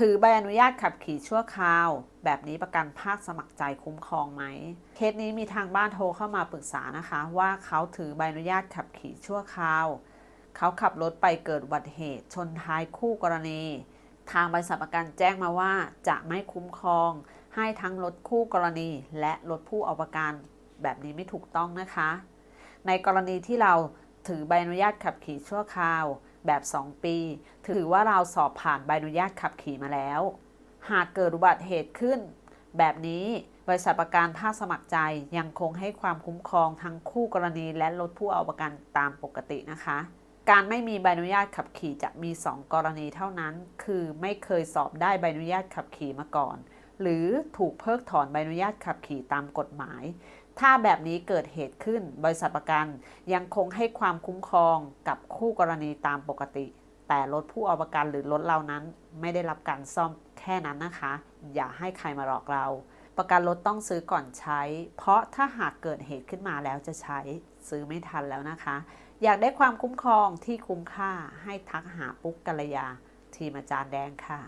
ถือใบอนุญาตขับขี่ชั่วคราว แบบนี้ประกันภาคสมัครใจคุ้มครองไหม เคสนี้มีทางบ้านโทรเข้ามาปรึกษานะคะ ว่าเขาถือใบอนุญาตขับขี่ชั่วคราว เขาขับรถไปเกิดอุบัติเหตุ ชนท้ายคู่กรณี ทางบริษัทประกันแจ้งมาว่าจะไม่คุ้มครอง ให้ทั้งรถคู่กรณี และรถผู้เอาประกัน แบบนี้ไม่ถูกต้องนะคะ ในกรณีที่เรา ถือใบอนุญาตขับขี่ชั่วคราว แบบ 2 ปี ถือว่าเราสอบผ่านใบอนุญาตขับขี่มาแล้ว หากเกิดอุบัติเหตุขึ้น แบบนี้บริษัทประกันภาคสมัครใจยังคงให้ความคุ้มครองทั้งคู่กรณีและรถผู้เอาประกันตามปกตินะคะ การไม่มีใบอนุญาตขับขี่จะมี 2 กรณีเท่านั้น คือไม่เคยสอบได้ใบอนุญาตขับขี่มาก่อน หรือถูกเพิกถอนใบอนุญาตขับขี่ตามกฎหมาย ถ้าแบบนี้เกิดเหตุขึ้น บริษัทประกันยังคงให้ความคุ้มครองกับคู่กรณีตามปกติ แต่รถผู้เอาประกันหรือรถเรานั้น ไม่ได้รับการซ่อมแค่นั้นนะคะ อย่าให้ใครมาหลอกเรา ประกันรถต้องซื้อก่อนใช้ เพราะถ้าหากเกิดเหตุขึ้นมาแล้วจะใช้ซื้อไม่ทันแล้วนะคะ อยากได้ความคุ้มครองที่คุ้มค่าให้ทักหาปุ๊กกัลยา ทีมอาจารย์แดงค่ะ